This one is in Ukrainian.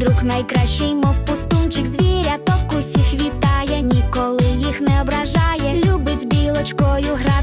друг найкращий, мов пустунчик, звіряток усіх вітає, ніколи їх не ображає. Любить з білочкою грати.